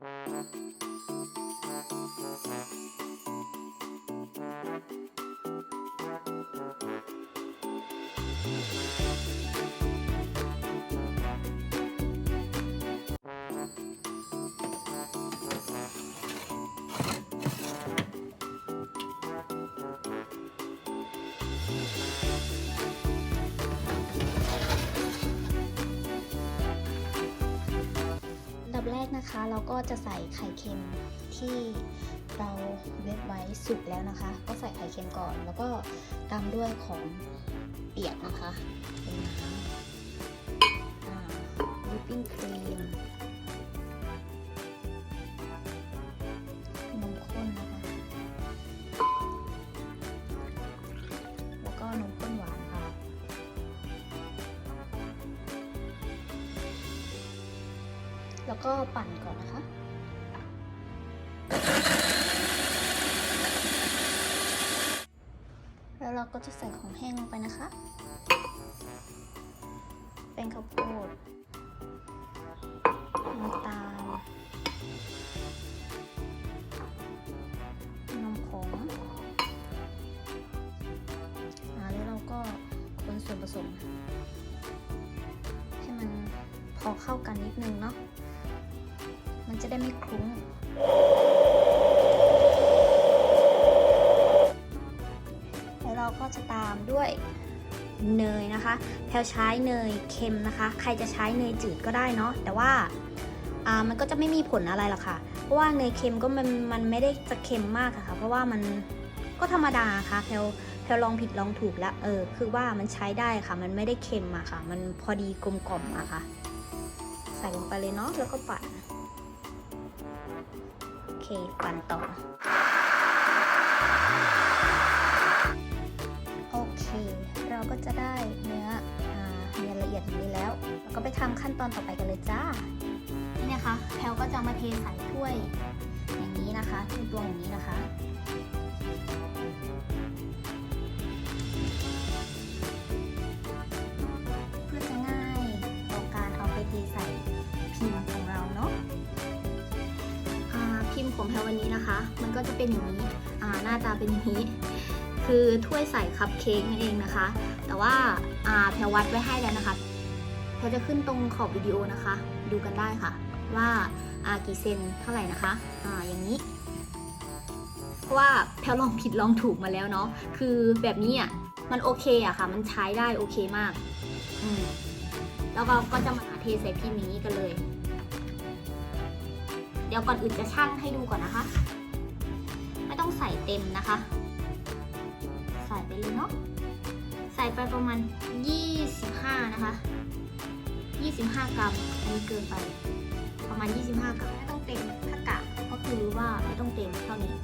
อั นะคะเราก็จะใส่ไข่เค็มที่เราเวฟไว้สุกแล้วนะคะ ก็ใส่ไข่เค็มก่อน แล้วก็ตามด้วยของเปียกนะคะเป็นน้ำวิปปิ้งครีม เราก็จะใส่ของแห้งลงไปนะคะ เป็นข้าวโพดน้ำตาลนมผงอาแล้วเราก็คนส่วนผสม ให้มันพอเข้ากันนิดนึงเนาะ มันจะได้ไม่คลุ้ง นะคะแพลวใช้เนยเค็มนะคะ ใครจะใช้เนยจืดก็ได้เนาะแต่ว่าามันก็จะไม่มีผลอะไรหรอกค่ะ เพราะว่าเนยเค็มก็มันมันไม่ได้จะเค็มมากอะค่ะ เพราะว่ามันก็ธรรมดาค่ะแพลวแพลวลองผิดลองถูกแล้วเออคือว่ามันใช้ได้ค่ะ มันไม่ได้เค็มอะค่ะ มันพอดีกลมกล่อมอะค่ะ ใส่ลงไปเลยเนาะแล้วก็ปั่นโอเคปั่นต่อ นตอนต่อไปกันเลยจ้านี่นะคะแพลวก็จะมาเทใส่ถ้วยอย่างนี้นะคะถ้วยตวงอย่างนี้นะคะเพื่อจะง่ายต่อการเอาไปเทใส่พิมพ์ของเราเนาะพิมพ์ของแพลวันนี้นะคะ มันก็จะเป็นอย่างนี้หน้าตาเป็นอย่างนี้ คือถ้วยใส่คัพเค้กนั่นเองนะคะ แต่ว่าอ่าแพลวัดไว้ให้แล้วนะคะ แพลจะขึ้นตรงขอบวิดีโอนะคะ ดูกันได้ค่ะ ว่าอ่ากี่เซนเท่าไหร่นะคะอ่าอย่างนี้เพราะว่าแพลลองผิดลองถูกมาแล้วเนาะคือแบบนี้อะมันโอเคอะค่ะ มันใช้ได้โอเคมากอืมแล้วเราก็จะมาเทใส่พิมพ์อย่างนี้กันเลย เดี๋ยวก่อนอื่นจะชั่งให้ดูก่อนนะคะ ไม่ต้องใส่เต็มนะคะ ใส่ไปเลยเนาะใส่ไปประมาณ 25 นะคะ 25 กรัมอันนี้เกินไป ประมาณ 25 กรัมไม่ต้องเต็มถ้ากะก็คือว่าไม่ต้องเต็มเท่านี้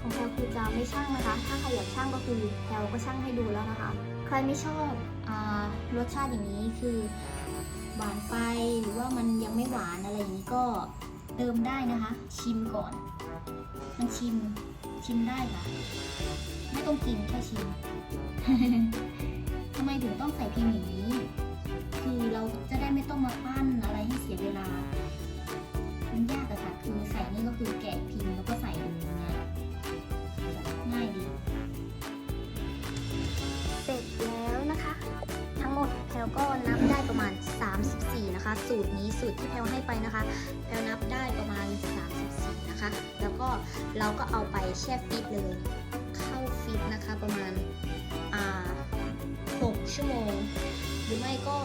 ของแพลคือจะไม่ช่างนะคะ ถ้าใครอยากช่างก็คือแพลก็ช่างให้ดูแล้วนะคะ ใครไม่ชอบอรสชาติอย่างนี้คือหวานไปหรือว่ามันยังไม่หวานอะไรอย่างนี้ก็เติมได้นะคะ ชิมก่อน มันชิม ชิมได้ค่ะไม่ต้องกินแค่ชิม ทำไมถึงต้องใส่พิมพ์อย่างนี้ คือเราจะได้ไม่ต้องมาปั้นอะไรให้เสียเวลา มันยากอะค่ะ คือใส่นี่ก็คือแกะพิมพ์แล้วก็ใส่เลยอย่างเงี้ยง่ายดี เสร็จแล้วนะคะ ทั้งหมดแพลก็นับได้ประมาณ 34 นะคะ สูตรนี้สูตรที่แพลให้ไปนะคะ แพลนับได้ประมาณ นะคะ แล้วก็เราก็เอาไปแช่ฟิตเลย เข้าฟิตนะคะประมาณอ่า6ชั่วโมง หรือไม่ก็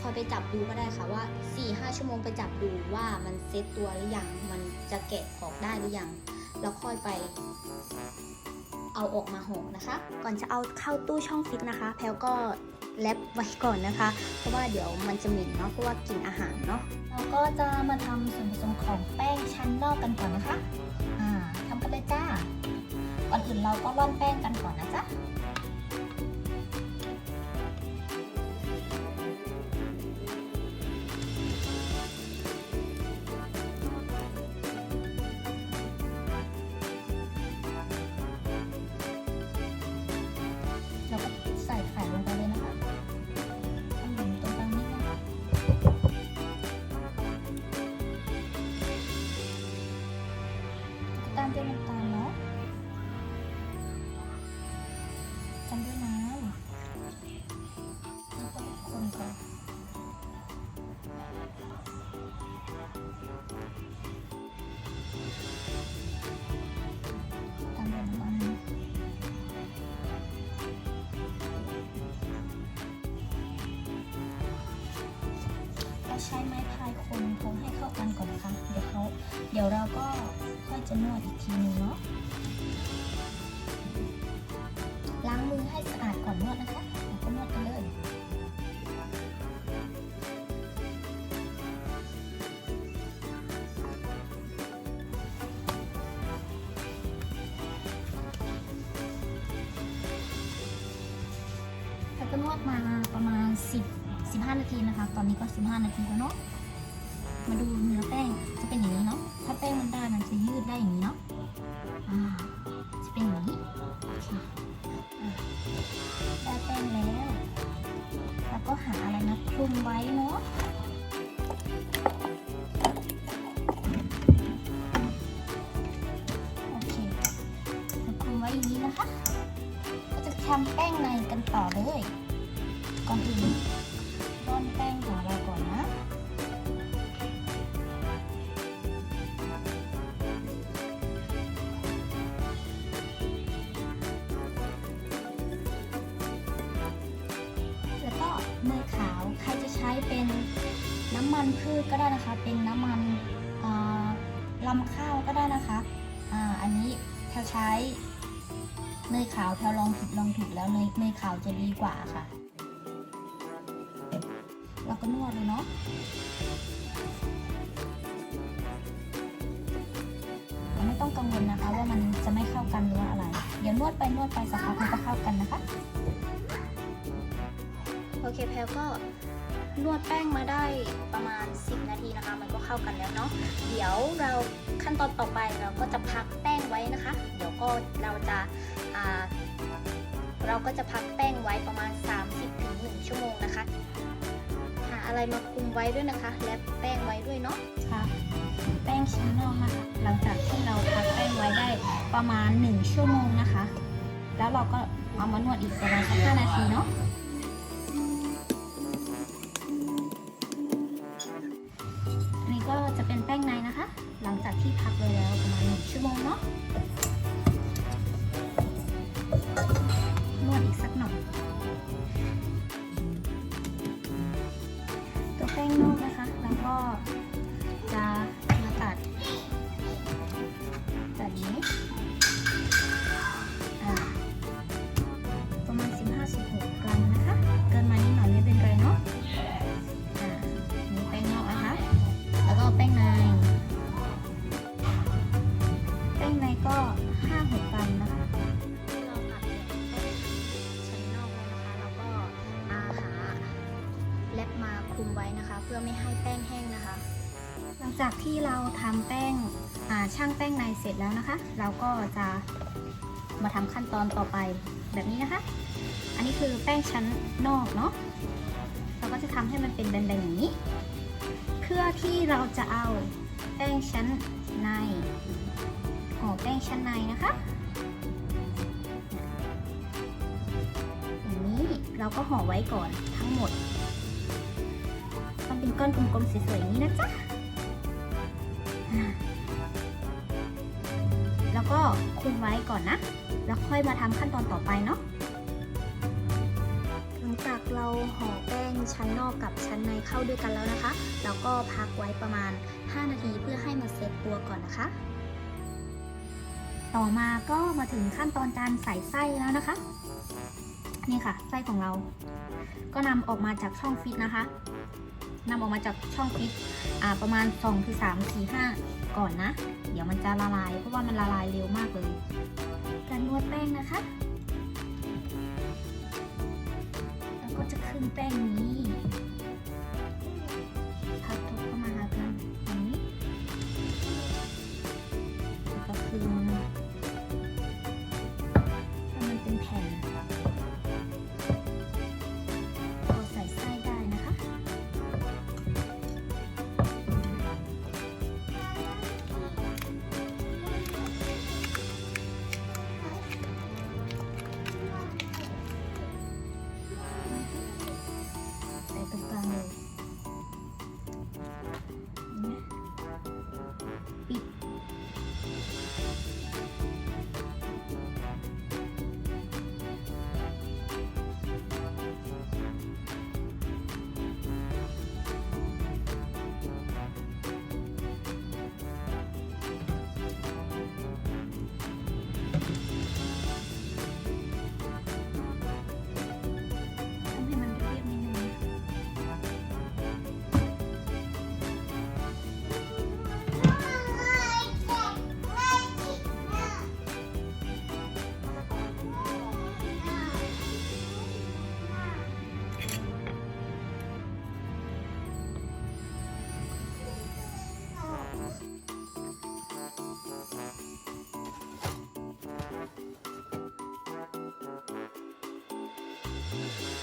คอยไปจับดูก็ได้ค่ะว่า 4-5 ชั่วโมงไปจับดูว่ามันเซตตัวหรือยัง มันจะแกะออกได้หรือยังแล้วค่อยไปเอาออกมาห่อนะคะ ก่อนจะเอาเข้าตู้ช่องฟิตนะคะ แพลก็ แรปไว้ก่อนนะคะ เพราะว่าเดี๋ยวมันจะเหม็นเนาะเพราะว่ากินอาหารเนาะเราก็จะมาทำส่วนผสมของแป้งชั้นนอกกันก่อนนะคะอ่าทำกันเลยจ้าก่อนอื่นเราก็ร่อนแป้งกันก่อนนะจ๊ะ ใช้พายคนเขาให้เข้ากันก่อนนะคะเดี๋ยวเขาเดี๋ยวเราก็ค่อยจะนวดอีกทีหนึงเนาะล้างมือให้สะอาดก่อนนวดนะคะ มาดูเนื้อแป้งจะเป็นอย่างนี้เนาะ ถ้าแป้งมันได้มันจะยืดได้อย่างนี้เนาะอ่าจะเป็นอย่างนี้ค่ะได้แป้งแล้ว แล้วก็หาอะไรนะคลุมไว้เนาะำมันพืชก็ได้นะคะ เป็นน้ำมันลำข้าวก็ได้นะคะอ่าอันนี้แพลใช้เนยขาวแพลลองผิดลองถูกแล้วเนยเนยขาวจะดีกว่าค่ะ เราก็นวดเลยเนาะไม่ต้องกังวลนะคะว่ามันจะไม่เข้ากันหรือว่าอะไร เดี๋ยวนวดไปนวดไปสักพักมันก็เข้ากันนะคะ โอเคแพลก็ นวดแป้งมาได้ประมาณ 10 นาทีนะคะ มันก็เข้ากันแล้วเนาะเดี๋ยวเราขั้นตอนต่อไปเราก็จะพักแป้งไว้นะคะ เดี๋ยวก็เราจะาเราก็จะพักแป้งไว้ประมาณ 30ถึง1ชั่วโมงนะคะหาอะไรมาคลุมไว้ด้วยนะคะ และแป้งไว้ด้วยเนาะค่ะแป้งชิ้นนอกนะคะหลังจากที่เราพักแป้งไว้ได้ประมาณ 1 ชั่วโมงนะคะ แล้วเราก็เอามานวดอีกประมาณสัก5นาทีเนาะ ที่เราทำแป้งช่างแป้งในเสร็จแล้วนะคะ เราก็จะมาทำขั้นตอนต่อไปแบบนี้นะคะ อันนี้คือแป้งชั้นนอกเนาะเราก็จะทำให้มันเป็นแบนๆอย่างนี้ เพื่อที่เราจะเอาแป้งชั้นในห่อแป้งชั้นในนะคะอย่างนี้เราก็ห่อไว้ก่อนทั้งหมดทำเป็นก้อนกลมๆสวยๆนี้นะจ๊ะ แล้วก็คุมไว้ก่อนนะ แล้วค่อยมาทำขั้นตอนต่อไปเนาะหลังจากเราห่อแป้งชั้นนอกกับชั้นในเข้าด้วยกันแล้วนะคะเราก็พักไว้ประมาณ 5 นาทีเพื่อให้มันเซตตัวก่อนนะคะ ต่อมาก็มาถึงขั้นตอนการใส่ไส้แล้วนะคะ นี่ค่ะไส้ของเรา ก็นำออกมาจากช่องฟิตนะคะ นำออกมาจากช่องฟิตประมาณ2คือ3 4 5 ก่อนนะ เดี๋ยวมันจะละลาย เพราะว่ามันละลายเร็วมากเลย การนวดแป้งนะคะ แล้วก็จะขึ้นแป้งนี้ เ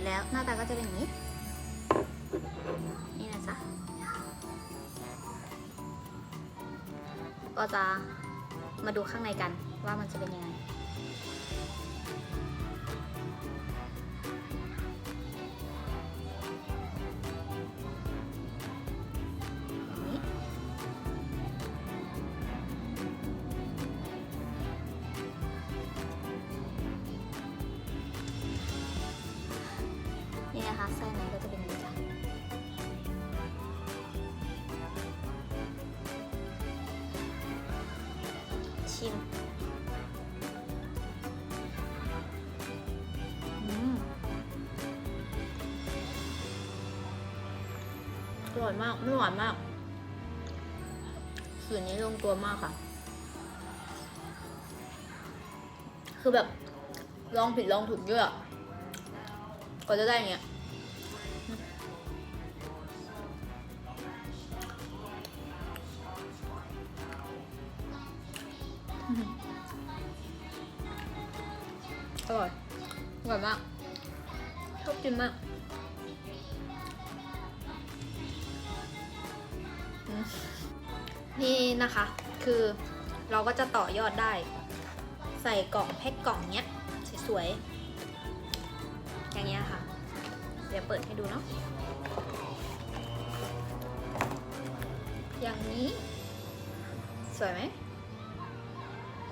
ร็จแล้วหน้าตาก็จะเป็นอย่างนี้ นี่นะจ๊ะ ก็จะมาดูข้างในกันว่ามันจะเป็นยังไงอย่าง ร่อยมากไม่หวานมากสูตรนี้ลงตัวมากค่ะ คือแบบลองผิดลองถูกเยอะก็จะได้อย่างเงี้ยอร่อยอร่อยมากชอบกินมาก นี่นะคะ คือเราก็จะต่อยอดได้ ใส่กล่องแพ็คกล่องเนี้ยสวยๆอย่างเงี้ยค่ะ เดี๋ยวเปิดให้ดูเนาะอย่างนี้ สวยไหม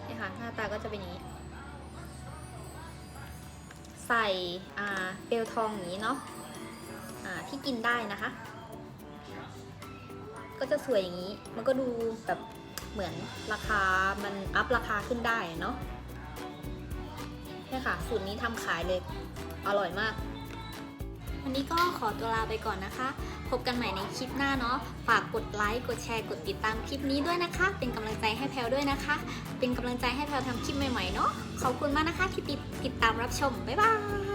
นี่ค่ะหน้าตาก็จะเป็นอย่างนี้ ใส่อ่าเปลวทองอย่างนี้เนาะอ่าที่กินได้นะคะ ก็จะสวยอย่างนี้ มันก็ดูแบบเหมือนราคามันอัพราคาขึ้นได้เนาะนี่ค่ะสูตรนี้ทำขายเลย อร่อยมาก วันนี้ก็ขอตัวลาไปก่อนนะคะ พบกันใหม่ในคลิปหน้าเนาะ ฝากกดไลค์ กดแชร์ กดติดตามคลิปนี้ด้วยนะคะ เป็นกำลังใจให้แพลวด้วยนะคะ เป็นกำลังใจให้แพลวทำคลิปใหม่ๆเนาะ ขอบคุณมากนะคะที่ติดติดตามรับชม บ๊ายบาย